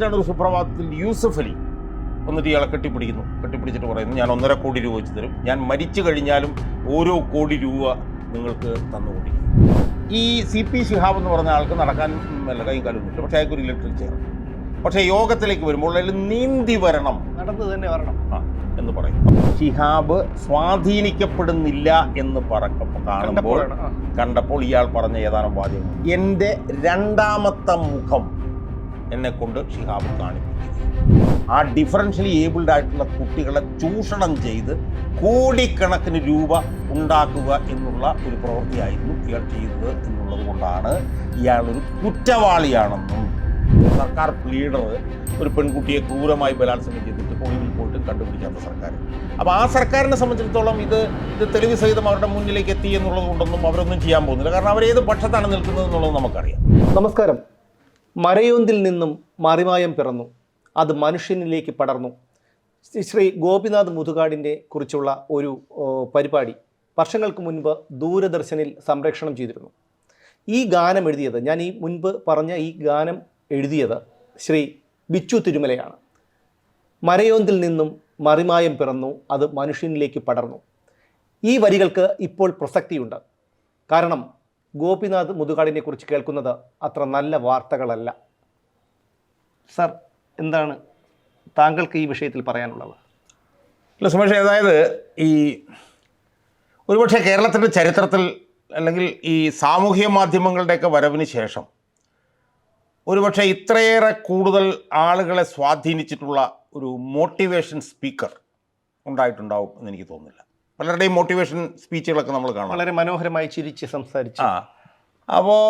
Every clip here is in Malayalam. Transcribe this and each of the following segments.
കഴിഞ്ഞിട്ടാണ് ഒരു സുപ്രഭാതത്തിൽ യൂസഫ് അലി വന്നിട്ട് ഇയാളെ കെട്ടിപ്പിടിക്കുന്നു. കെട്ടിപ്പിടിച്ചിട്ട് പറയുന്നു ഞാൻ ഒന്നര കോടി രൂപ വെച്ച് തരും. ഞാൻ മരിച്ചു കഴിഞ്ഞാലും ഓരോ കോടി രൂപ നിങ്ങൾക്ക് തന്നുകൊണ്ടിരിക്കും. ഈ സി പി ശിഹാബ് എന്ന് പറഞ്ഞ ആൾക്ക് നടക്കാൻ വല്ല കൈയും കാലൊന്നുമില്ല പക്ഷേ അയാൾക്ക് ഒരു ഇലക്ട്രിക് ചെയർ. പക്ഷേ യോഗത്തിലേക്ക് വരുമ്പോൾ അതിൽ നീന്തി വരണം. നടന്നു തന്നെ വരണം. ആ, എന്ന് പറയും. ഷിഹാബ് സ്വാധീനിക്കപ്പെടുന്നില്ല എന്ന് പറക്ക കാണുമ്പോൾ കണ്ടപ്പോൾ ഇയാൾ പറഞ്ഞ ഏതാനും വാദ്യം എന്റെ രണ്ടാമത്തെ മുഖം എന്നെ കൊണ്ട് ഷിഹാബ് കാണിപ്പിക്കുന്നു ആ ഡിഫറൻഷ്യലി ഏബിൾഡ് ആയിട്ടുള്ള കുട്ടികളെ ചൂഷണം ചെയ്ത് കോടിക്കണക്കിന് രൂപ ഉണ്ടാക്കുക എന്നുള്ള ഒരു പ്രവൃത്തിയായിരുന്നു ഇയാൾ ചെയ്തത് എന്നുള്ളത് കൊണ്ടാണ് ഇയാളൊരു കുറ്റവാളിയാണെന്നും സർക്കാർ ലീഡർ ഒരു പെൺകുട്ടിയെ ക്രൂരമായി ബലാത്സംഗം ചെയ്തിട്ട് ഒളിവിൽ പോയിട്ട് കണ്ടുപിടിക്കാത്ത സർക്കാർ. അപ്പോൾ ആ സർക്കാരിനെ സംബന്ധിച്ചിടത്തോളം ഇത് ഇത് തെളിവ് സഹിതം അവരുടെ മുന്നിലേക്ക് എത്തി എന്നുള്ളത് കൊണ്ടൊന്നും അവരൊന്നും ചെയ്യാൻ പോകുന്നില്ല. കാരണം അവരേത് പക്ഷത്താണ് നിൽക്കുന്നത് എന്നുള്ളത് നമുക്കറിയാം. നമസ്കാരം. മരയോന്തിൽ നിന്നും മറിമായം പിറന്നു. അത് മനുഷ്യനിലേക്ക് പടർന്നു. ശ്രീ- ഗോപിനാഥ് മുതുകാടിന്റെ കുറിച്ചുള്ള ഒരു പരിപാടി വർഷങ്ങൾക്ക് മുൻപ് ദൂരദർശനിൽ സംപ്രേക്ഷണം ചെയ്തിരുന്നു. ഈ ഗാനം എഴുതിയത് ഞാൻ ഈ മുൻപ് പറഞ്ഞ ഈ ഗാനം എഴുതിയത് ശ്രീ ബിച്ചു തിരുമലയാണ്. മരയോന്തിൽ നിന്നും മറിമായം പിറന്നു അത് മനുഷ്യനിലേക്ക് പടർന്നു. ഈ വരികൾക്ക് ഇപ്പോൾ പ്രസക്തിയുണ്ട്. കാരണം ഗോപിനാഥ് മുതുകാടിനെ കുറിച്ച് കേൾക്കുന്നത് അത്ര നല്ല വാർത്തകളല്ല. സർ എന്താണ് താങ്കൾക്ക് ഈ വിഷയത്തിൽ പറയാനുള്ളത്? അല്ല സുമേഷ് അതായത് ഈ ഒരുപക്ഷെ കേരളത്തിന്റെ ചരിത്രത്തിൽ അല്ലെങ്കിൽ ഈ സാമൂഹ്യ മാധ്യമങ്ങളുടെയൊക്കെ വരവിന് ശേഷം ഒരുപക്ഷെ ഇത്രയേറെ കൂടുതൽ ആളുകളെ സ്വാധീനിച്ചിട്ടുള്ള ഒരു മോട്ടിവേഷൻ സ്പീക്കർ ഉണ്ടായിട്ടുണ്ടാവും എന്ന് എനിക്ക് തോന്നുന്നില്ല. പലരുടെയും മോട്ടിവേഷൻ സ്പീച്ചുകളൊക്കെ നമ്മൾ കാണാം. വളരെ മനോഹരമായി ചിരിച്ച് സംസാരിച്ച. ആ. അപ്പോൾ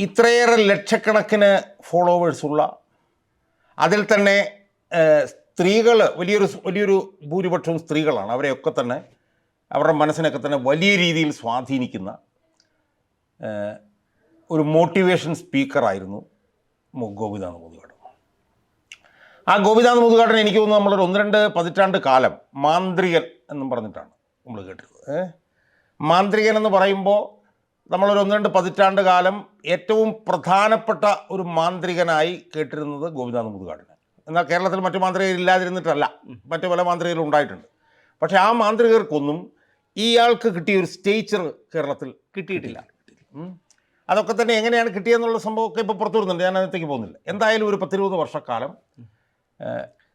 ഇത്രയേറെ ലക്ഷക്കണക്കിന് ഫോളോവേഴ്സുള്ള അതിൽ തന്നെ സ്ത്രീകൾ വലിയൊരു വലിയൊരു ഭൂരിപക്ഷവും സ്ത്രീകളാണ്. അവരെയൊക്കെ തന്നെ അവരുടെ മനസ്സിനൊക്കെ തന്നെ വലിയ രീതിയിൽ സ്വാധീനിക്കുന്ന ഒരു മോട്ടിവേഷൻ സ്പീക്കറായിരുന്നു ഗോപിനാഥ് മുതുകാടൻ ആ ഗോപിനാഥ് മുതുകാടൻ എനിക്ക് തോന്നുന്നു നമ്മളൊരു ഒന്ന് രണ്ട് പതിറ്റാണ്ട് കാലം മാന്ത്രികൻ എന്നും പറഞ്ഞിട്ടാണ്. നമ്മൾ കേട്ടിരുന്നത് മാന്ത്രികൻ എന്ന് പറയുമ്പോൾ നമ്മളൊരു ഒന്ന് രണ്ട് പതിറ്റാണ്ട് കാലം ഏറ്റവും പ്രധാനപ്പെട്ട ഒരു മാന്ത്രികനായി കേട്ടിരുന്നത് ഗോപിനാഥ് മുതുകാടിനെ. എന്നാൽ കേരളത്തിൽ മറ്റു മാന്ത്രികർ ഇല്ലാതിരുന്നിട്ടല്ല. മറ്റു പല മാന്ത്രികരും ഉണ്ടായിട്ടുണ്ട്. പക്ഷേ ആ മാന്ത്രികർക്കൊന്നും ഇയാൾക്ക് കിട്ടിയ ഒരു സ്റ്റേച്ചർ കേരളത്തിൽ കിട്ടിയിട്ടില്ല. അതൊക്കെ തന്നെ എങ്ങനെയാണ് കിട്ടിയെന്നുള്ള സംഭവമൊക്കെ ഇപ്പോൾ പുറത്തു വരുന്നുണ്ട്. ഞാൻ അതിനകത്തേക്ക് പോകുന്നില്ല. എന്തായാലും ഒരു പത്തിരുപത് വർഷക്കാലം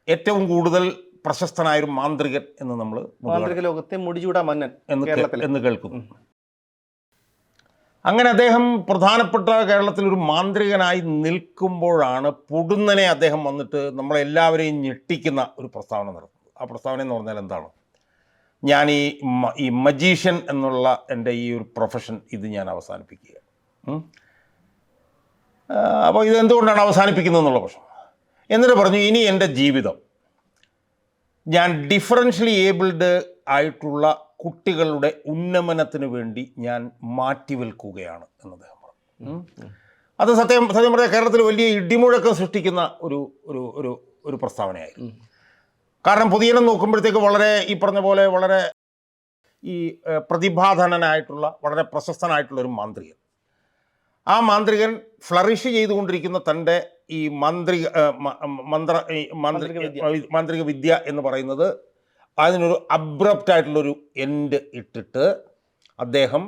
ഏറ്റവും കൂടുതൽ പ്രശസ്തനായൊരു മാന്ത്രികൻ എന്ന് നമ്മൾ മാന്ത്രിക ലോകത്തെ മുടിചൂടാ മന്നൻ എന്ന് എന്ന് കേൾക്കുന്നു. അങ്ങനെ അദ്ദേഹം പ്രധാനപ്പെട്ട കേരളത്തിൽ ഒരു മാന്ത്രികനായി നിൽക്കുമ്പോഴാണ് പൊടുന്നനെ അദ്ദേഹം വന്നിട്ട് നമ്മളെല്ലാവരെയും ഞെട്ടിക്കുന്ന ഒരു പ്രസ്താവന നടത്തുന്നത്. ആ പ്രസ്താവന എന്ന് പറഞ്ഞാൽ എന്താണ്? ഞാൻ ഈ ഈ മജീഷ്യൻ എന്നുള്ള എന്റെ ഈ ഒരു പ്രൊഫഷൻ ഇത് ഞാൻ അവസാനിപ്പിക്കുക. അപ്പോൾ ഇത് എന്തുകൊണ്ടാണ് അവസാനിപ്പിക്കുന്നത് എന്നുള്ള പ്രശ്നം? എന്നിട്ട് പറഞ്ഞു ഇനി എന്റെ ജീവിതം ഞാൻ ഡിഫറൻഷ്യലി ഏബിൾഡ് ആയിട്ടുള്ള കുട്ടികളുടെ ഉന്നമനത്തിന് വേണ്ടി ഞാൻ മാറ്റിവെൽക്കുകയാണ് എന്ന് അദ്ദേഹം പറഞ്ഞു. അത് സത്യം സത്യം പറഞ്ഞാൽ കേരളത്തിൽ വലിയ ഇടിമുഴക്കം സൃഷ്ടിക്കുന്ന ഒരു ഒരു ഒരു ഒരു പ്രസ്താവനയായിരുന്നു. കാരണം പുതിയനം നോക്കുമ്പോഴത്തേക്ക് വളരെ ഈ പറഞ്ഞ പോലെ വളരെ ഈ പ്രതിഭാധനനായിട്ടുള്ള വളരെ പ്രശസ്തനായിട്ടുള്ള ഒരു മാന്ത്രികൻ. ആ മാന്ത്രികൻ ഫ്ലറിഷ് ചെയ്തുകൊണ്ടിരിക്കുന്ന തന്റെ ഈ മന്ത്രി മന്ത്ര മന്ത്രി മാന്ത്രിക വിദ്യ എന്ന് പറയുന്നത് അതിനൊരു അബ്രപ്റ്റ് ആയിട്ടുള്ളൊരു എൻഡ് ഇട്ടിട്ട് അദ്ദേഹം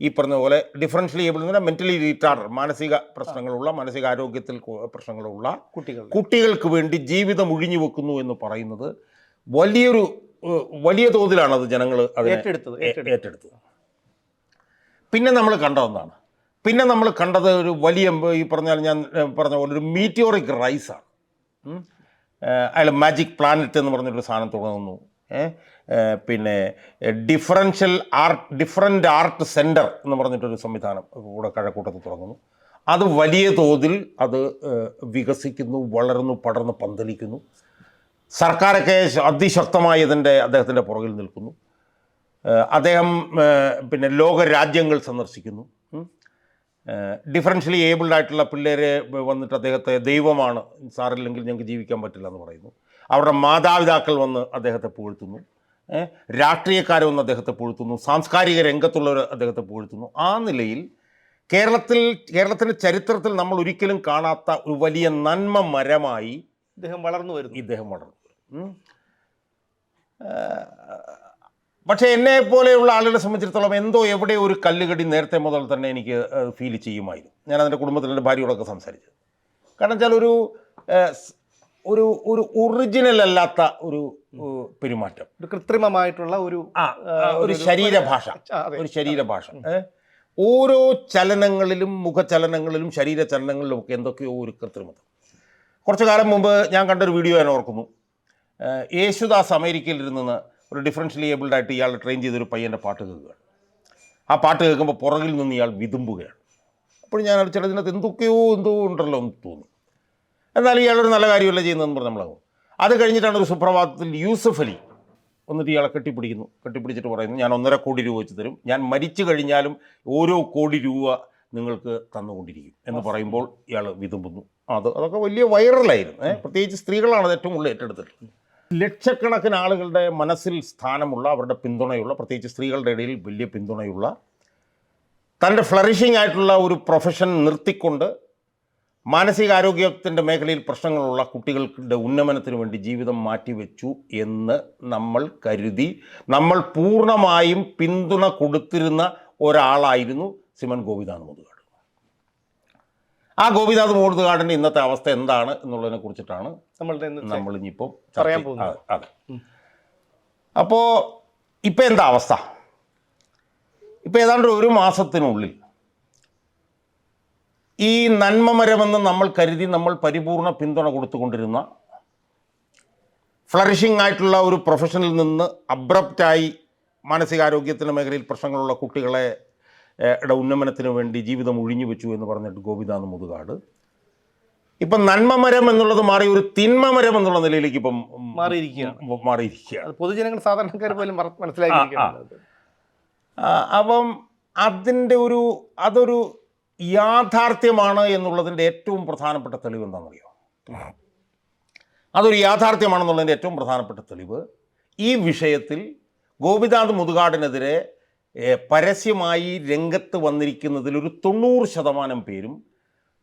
ഈ പറഞ്ഞ പോലെ ഡിഫറൻഷ്യലി ഏബിൾ എന്ന് പറഞ്ഞാൽ മെന്റലി റീറ്റാർഡർ മാനസിക പ്രശ്നങ്ങളുള്ള മാനസികാരോഗ്യത്തിൽ പ്രശ്നങ്ങളുള്ള കുട്ടികൾ കുട്ടികൾക്ക് വേണ്ടി ജീവിതം ഒഴിഞ്ഞു വെക്കുന്നു എന്ന് പറയുന്നത് വലിയൊരു വലിയ തോതിലാണ് അത് ജനങ്ങൾ ഏറ്റെടുത്തത് ഏറ്റെടുത്തത്. പിന്നെ നമ്മൾ കണ്ടതെന്താണ് പിന്നെ നമ്മൾ കണ്ടത് ഒരു വലിയ ഈ പറഞ്ഞാൽ ഞാൻ പറഞ്ഞ പോലെ ഒരു മീറ്റിയോറിക് റൈസാണ് അയാൾ മാജിക് പ്ലാനറ്റ് എന്ന് പറഞ്ഞൊരു സാധനം തുടങ്ങുന്നു? പിന്നെ differential art different art centre എന്ന് പറഞ്ഞിട്ടൊരു സംവിധാനം കൂടെ കഴക്കൂട്ടത്ത് തുടങ്ങുന്നു. അത് വലിയ തോതിൽ അത് വികസിക്കുന്നു വളർന്നു പടർന്ന് പന്തലിക്കുന്നു. സർക്കാരൊക്കെ അതിശക്തമായി ഇതിന്റെ അദ്ദേഹത്തിന്റെ പുറകിൽ നിൽക്കുന്നു. അദ്ദേഹം പിന്നെ ലോക രാജ്യങ്ങൾ സന്ദർശിക്കുന്നു ഡിഫറൻഷ്യലി ഏബിൾഡ് ആയിട്ടുള്ള പിള്ളേരെ വന്നിട്ട് അദ്ദേഹത്തെ ദൈവമാണ് സാറില്ലെങ്കിൽ ഞങ്ങൾക്ക് ജീവിക്കാൻ പറ്റില്ല എന്ന് പറയുന്നു. അവരുടെ മാതാപിതാക്കൾ വന്ന് അദ്ദേഹത്തെ പുകഴ്ത്തുന്നു. രാഷ്ട്രീയക്കാരെ വന്ന് അദ്ദേഹത്തെ പുകഴ്ത്തുന്നു. സാംസ്കാരിക രംഗത്തുള്ളവർ അദ്ദേഹത്തെ പുകഴ്ത്തുന്നു. ആ നിലയിൽ കേരളത്തിൽ കേരളത്തിന്റെ ചരിത്രത്തിൽ നമ്മൾ ഒരിക്കലും കാണാത്ത ഒരു വലിയ നന്മ മരമായി ഇദ്ദേഹം വളർന്നു വരുന്നു. ഇദ്ദേഹം വളർന്നു പക്ഷേ എന്നെ പോലെയുള്ള ആളുകളെ സംബന്ധിച്ചിടത്തോളം എന്തോ എവിടെ ഒരു കല്ലുകടി നേരത്തെ മുതൽ തന്നെ എനിക്ക് ഫീൽ ചെയ്യുമായിരുന്നു. ഞാൻ അതിന്റെ കുടുംബത്തിൽ എന്റെ ഭാര്യയോടൊക്കെ സംസാരിച്ചു കാരണം വെച്ചാൽ ഒരു ഒരു ഒരു ഒറിജിനൽ അല്ലാത്ത ഒരു പെരുമാറ്റം. ഒരു കൃത്രിമമായിട്ടുള്ള ഒരു ആ ആ, ഒരു ശരീരഭാഷ. ഒരു ശരീരഭാഷ. ഓരോ ചലനങ്ങളിലും മുഖചലനങ്ങളിലും ശരീരചലനങ്ങളിലും ഒക്കെ എന്തൊക്കെയോ ഒരു കൃത്രിമത കുറച്ചു കാലം മുമ്പ് ഞാൻ കണ്ടൊരു വീഡിയോ ഞാൻ ഓർക്കുന്നു. യേശുദാസ് അമേരിക്കയിൽ ഇരുന്ന് ഒരു ഡിഫറൻഷ്യലി ഏബിൾഡ് ഇയാൾ ട്രെയിൻ ചെയ്തൊരു പയ്യന്റെ പാട്ട് കേൾക്കുകയാണ്. ആ പാട്ട് കേൾക്കുമ്പോൾ പുറകിൽ നിന്ന് ഇയാൾ വിതുമ്പുകയാണ്. അപ്പോൾ ഞാൻ ചിലതിനകത്ത് എന്തൊക്കെയോ എന്തോ ഉണ്ടല്ലോ എന്ന് തോന്നി. എന്നാലും ഇയാളൊരു നല്ല കാര്യമല്ല ചെയ്യുന്നതെന്ന് പറഞ്ഞ് നമ്മളാകും. അത് കഴിഞ്ഞിട്ടാണ് ഒരു സുപ്രഭാതത്തിൽ യൂസഫ് അലി എന്നിട്ട് ഇയാളെ കെട്ടിപ്പിടിക്കുന്നു. കെട്ടിപ്പിടിച്ചിട്ട് പറയുന്നു ഞാൻ ഒന്നര കോടി രൂപ വെച്ച് തരും. ഞാൻ മരിച്ചു കഴിഞ്ഞാലും ഓരോ കോടി രൂപ നിങ്ങൾക്ക് തന്നുകൊണ്ടിരിക്കും എന്ന് പറയുമ്പോൾ ഇയാൾ വിതുമ്പുന്നു. അത് അതൊക്കെ വലിയ വൈറലായിരുന്നു? പ്രത്യേകിച്ച് സ്ത്രീകളാണ് അത് ഏറ്റവും കൂടുതൽ ഏറ്റെടുത്തിട്ടുള്ളത്. ലക്ഷക്കണക്കിന് ആളുകളുടെ മനസ്സിൽ സ്ഥാനമുള്ള അവരുടെ പിന്തുണയുള്ള പ്രത്യേകിച്ച് സ്ത്രീകളുടെ ഇടയിൽ വലിയ പിന്തുണയുള്ള തന്റെ ഫ്ലറിഷിംഗ് ആയിട്ടുള്ള ഒരു പ്രൊഫഷൻ നിർത്തിക്കൊണ്ട് മാനസികാരോഗ്യത്തിന്റെ മേഖലയിൽ പ്രശ്നങ്ങളുള്ള കുട്ടികളുടെ ഉന്നമനത്തിന് വേണ്ടി ജീവിതം മാറ്റിവെച്ചു എന്ന് നമ്മൾ കരുതി നമ്മൾ പൂർണമായും പിന്തുണ കൊടുത്തിരുന്ന ഒരാളായിരുന്നു സിമൻ ഗോപിനാഥ് ആ ഗോപിനാഥ് മുതുകാടിന്റെ ഇന്നത്തെ അവസ്ഥ എന്താണ് എന്നുള്ളതിനെ കുറിച്ചിട്ടാണ് നമ്മളുടെ നമ്മൾ ഇനിയിപ്പോൾ പറയാൻ പോകുന്നത്. അതെ. അപ്പോൾ ഇപ്പം എന്താ അവസ്ഥ? ഇപ്പം ഏതാണ്ട് ഒരു മാസത്തിനുള്ളിൽ ഈ നന്മമരമെന്ന് നമ്മൾ കരുതി നമ്മൾ പരിപൂർണ പിന്തുണ കൊടുത്തുകൊണ്ടിരുന്ന ഫ്ലറിഷിംഗ് ആയിട്ടുള്ള ഒരു പ്രൊഫഷനിൽ നിന്ന് അബ്രപ്റ്റായി മാനസികാരോഗ്യത്തിന്റെ മേഖലയിൽ പ്രശ്നങ്ങളുള്ള കുട്ടികളെ ഉന്നമനത്തിന് വേണ്ടി ജീവിതം ഒഴിഞ്ഞു വെച്ചു എന്ന് പറഞ്ഞിട്ട് ഗോപിനാഥ് മുതുകാട്. ഇപ്പം നന്മമരം എന്നുള്ളത് മാറി ഒരു തിന്മമരം എന്നുള്ള നിലയിലേക്ക് ഇപ്പം മാറിയിരിക്കുകയാണ്. മാറിയിരിക്കുകയാണ്. പൊതുജനങ്ങൾ സാധാരണക്കാർ പോലും മറ- അപ്പം അതിന്റെ ഒരു അതൊരു യാഥാർത്ഥ്യമാണ് എന്നുള്ളതിന്റെ ഏറ്റവും പ്രധാനപ്പെട്ട തെളിവ് എന്താണെന്നറിയോ? അതൊരു യാഥാർത്ഥ്യമാണെന്നുള്ളതിന്റെ ഏറ്റവും പ്രധാനപ്പെട്ട തെളിവ് ഈ വിഷയത്തിൽ ഗോപിനാഥ് മുതുകാടിനെതിരെ പരസ്യമായി രംഗത്ത് വന്നിരിക്കുന്നതിൽ ഒരു തൊണ്ണൂറ് ശതമാനം പേരും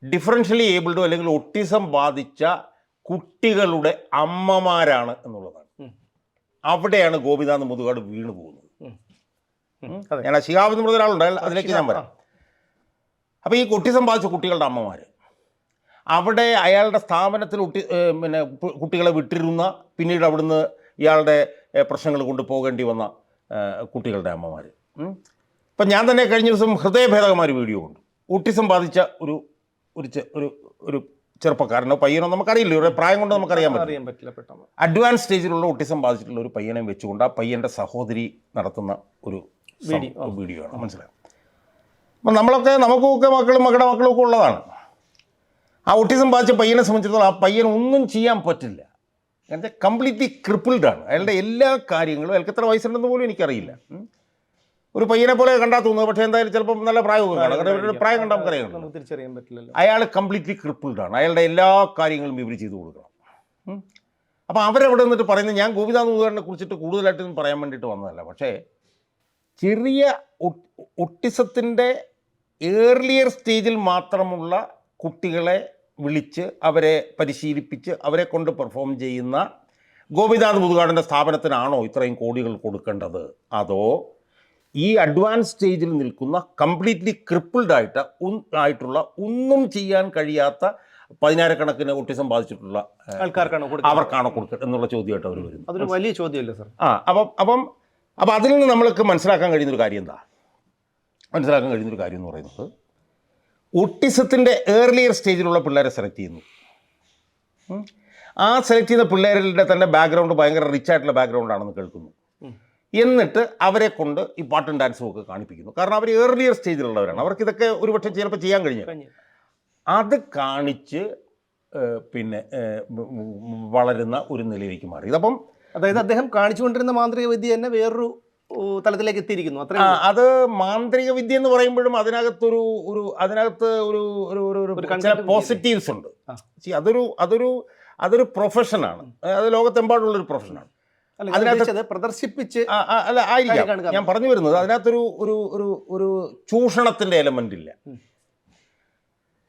ഡിഫറൻഷ്യലി ഏബിൾഡോ അല്ലെങ്കിൽ ഒട്ടിസം ബാധിച്ച കുട്ടികളുടെ അമ്മമാരാണ് എന്നുള്ളതാണ്. അവിടെയാണ് ഗോപിനാഥ് മുതുകാട് വീണു പോകുന്നത്. ഞാൻ ശിഹാബ് എന്ന് പറഞ്ഞ ഒരാളുണ്ട് അതിലേക്ക് ഞാൻ വരാം. അപ്പോൾ ഈ ഒട്ടിസം ബാധിച്ച കുട്ടികളുടെ അമ്മമാർ അവിടെ അയാളുടെ സ്ഥാപനത്തിൽ ഒട്ടി പിന്നെ കുട്ടികളെ വിട്ടിരുന്ന പിന്നീട് അവിടുന്ന് ഇയാളുടെ പ്രശ്നങ്ങൾ കൊണ്ട് പോകേണ്ടി വന്ന കുട്ടികളുടെ അമ്മമാർ ഇപ്പം ഞാൻ തന്നെ കഴിഞ്ഞ ദിവസം ഹൃദയഭേദകമായ ഒരു വീഡിയോ ഉണ്ട് ഓട്ടിസം ബാധിച്ച ഒരു ഒരു ഒരു ഒരു ചെറുപ്പക്കാരനോ പയ്യനോ നമുക്കറിയില്ല. ഒരു പ്രായം കൊണ്ട് നമുക്കറിയാൻ പറ്റും അറിയാൻ പറ്റില്ല പെട്ടെന്ന്. അഡ്വാൻസ് സ്റ്റേജിലുള്ള ഓട്ടിസം ബാധിച്ചിട്ടുള്ള ഒരു പയ്യനെ വെച്ചുകൊണ്ട് ആ പയ്യന്റെ സഹോദരി നടത്തുന്ന ഒരു വീഡിയോ, വീഡിയോ ആണ് മനസ്സിലായി? അപ്പം നമ്മളൊക്കെ നമുക്കൊക്കെ മക്കളും മകളുടെ മക്കളും ഒക്കെ ഉള്ളതാണ്. ആ ഓട്ടിസം ബാധിച്ച പയ്യനെ സംബന്ധിച്ചിടത്തോളം ആ പയ്യൻ ഒന്നും ചെയ്യാൻ പറ്റില്ല. എന്റെ കംപ്ലീറ്റ്ലി ക്രിപ്പിൾഡ് ആണ്. അയാളുടെ എല്ലാ കാര്യങ്ങളും അയാൾക്ക് എത്ര വയസ്സുണ്ടെന്ന് പോലും എനിക്കറിയില്ല. ഒരു പയ്യനെ പോലെ കണ്ടാൽ തോന്നുന്നത് പക്ഷേ എന്തായാലും ചിലപ്പോൾ നല്ല കാരണം പ്രായം കണ്ടാൽ നമുക്കറിയാം നമുക്ക് തിരിച്ചറിയാൻ പറ്റില്ലല്ലോ. അയാൾ കംപ്ലീറ്റ്ലി ക്രിപ്പിൾഡ് ആണ് അയാളുടെ എല്ലാ കാര്യങ്ങളും ഇവർ ചെയ്തു കൊടുക്കണം. അപ്പോൾ അവരവിടെ നിന്നിട്ട് പറയുന്നത് ഞാൻ ഗോപിനാഥ് മുതുകാരനെ കുറിച്ചിട്ട് കൂടുതലായിട്ടൊന്നും പറയാൻ വേണ്ടിയിട്ട് വന്നതല്ല. പക്ഷേ ചെറിയ ഒട്ടിസത്തിന്റെ ഏർലിയർ സ്റ്റേജിൽ മാത്രമുള്ള കുട്ടികളെ വിളിച്ച് അവരെ പരിശീലിപ്പിച്ച് അവരെ കൊണ്ട് പെർഫോം ചെയ്യുന്ന ഗോപിനാഥ് മുതുകാടിന്റെ സ്ഥാപനത്തിനാണോ ഇത്രയും കോടികൾ കൊടുക്കേണ്ടത്? അതോ ഈ അഡ്വാൻസ് സ്റ്റേജിൽ നിൽക്കുന്ന കംപ്ലീറ്റ്ലി ക്രിപ്പിൾഡ് ആയിട്ട് ആയിട്ടുള്ള ഒന്നും ചെയ്യാൻ കഴിയാത്ത പതിനായിരക്കണക്കിന് ഒട്ടിസം ബാധിച്ചിട്ടുള്ള ആൾക്കാർക്കാണ് അവർക്കാണോ കൊടുക്കുക എന്നുള്ള ചോദ്യമായിട്ട് അവർ വരുന്നു. അതൊരു വലിയ ചോദ്യമല്ലേ സർ? ആ അപ്പം അപ്പം അപ്പം അതിൽ നിന്ന് നമ്മൾക്ക് മനസ്സിലാക്കാൻ കഴിയുന്നൊരു കാര്യം എന്താ? മനസ്സിലാക്കാൻ കഴിയുന്നൊരു കാര്യം എന്ന് പറയുന്നത് ഒട്ടിസത്തിന്റെ ഏർലിയർ സ്റ്റേജിലുള്ള പിള്ളേരെ സെലക്ട് ചെയ്യുന്നു. ആ സെലക്ട് ചെയ്യുന്ന പിള്ളേരുടെ തന്നെ ബാക്ക്ഗ്രൗണ്ട് ഭയങ്കര റിച്ച് ആയിട്ടുള്ള ബാക്ക്ഗ്രൗണ്ടാണെന്ന് കേൾക്കുന്നു. എന്നിട്ട് അവരെ കൊണ്ട് ഈ പാട്ടും ഡാൻസും ഒക്കെ കാണിപ്പിക്കുന്നു. കാരണം അവർ ഏർലിയർ സ്റ്റേജിലുള്ളവരാണ് അവർക്ക് ഇതൊക്കെ ഒരുപക്ഷെ ചിലപ്പോൾ ചെയ്യാൻ കഴിഞ്ഞു. അത് കാണിച്ച് പിന്നെ വളരുന്ന ഒരു നിലയിലേക്ക് മാറി. ഇതപ്പം അതായത് അദ്ദേഹം കാണിച്ചുകൊണ്ടിരുന്ന മാന്ത്രിക വിദ്യ തന്നെ വേറൊരു തലത്തിലേക്ക് എത്തിയിരിക്കുന്നു. അത്ര അത് മാന്ത്രിക വിദ്യ എന്ന് പറയുമ്പോഴും അതിനകത്തൊരു ഒരു അതിനകത്ത് ഒരു ഒരു ഒരു ചില പോസിറ്റീവ്സ് ഉണ്ട്. അതൊരു അതൊരു അതൊരു പ്രൊഫഷനാണ് അത് ലോകത്തെമ്പാടുള്ളൊരു പ്രൊഫഷനാണ് അതിനകത്ത് പ്രദർശിപ്പിച്ച് അല്ല ആയിരിക്കാം. ഞാൻ പറഞ്ഞു വരുന്നത് അതിനകത്തൊരു ഒരു ഒരു ഒരു ചൂഷണത്തിന്റെ എലമെന്റ് ഇല്ല.